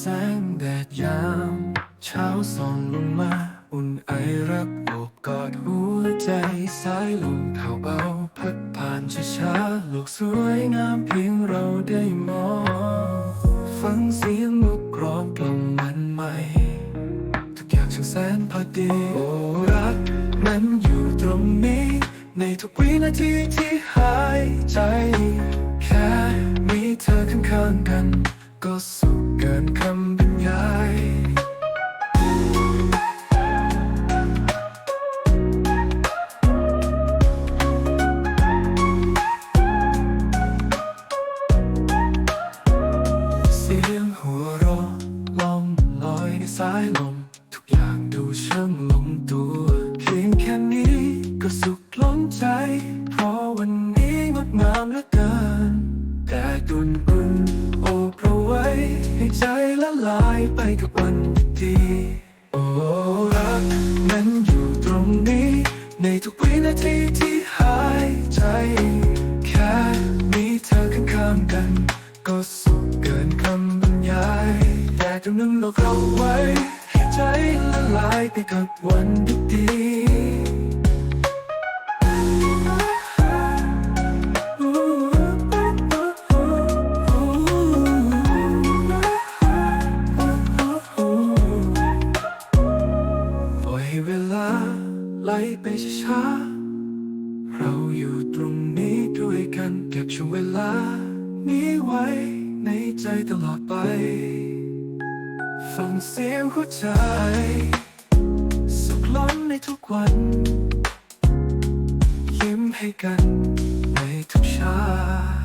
แสงแดดยามเช้าส่องลงมา อุ่นไอรักอบกอดหัวใจสายลมเผาเบาพัดผ่านช้าๆโลกสวยงามเพียงเราได้มอง ฟังเสียงนกร้องกล่อมมันใหม่ ทุกอย่างช่างแสนพอดีโอ้รักนั้นอยู่ตรงนี้ ในทุกวินาทีที่หายใจ แค่มีเธอข้างๆกัน ก็สุขเกินคำบรรยายเสียงหัวเราะล่องลอยในสายลม ทุกอย่างดูช่างลงตัว เพียงแค่นี้ก็สุขล้นใจ ละลายไปกับวันดีโอ้รักนั้นอยู่ตรงนี้ ในทุกวินาทีที่หายใจ แค่มีเธอข้างๆกัน ก็สุขเกินคำบรรยายแต่จำนึงเราเราไว้ให้ใจละลายไปกับวันดี ไปช้าๆเราอยู่ตรงนี้ด้วยกันเก็บช่วงเวลา นี้ไว้ในใจตลอดไป ฟังเสียงหัวใจ สุขล้นในทุกวัน ยิ้มให้กันในทุกเช้า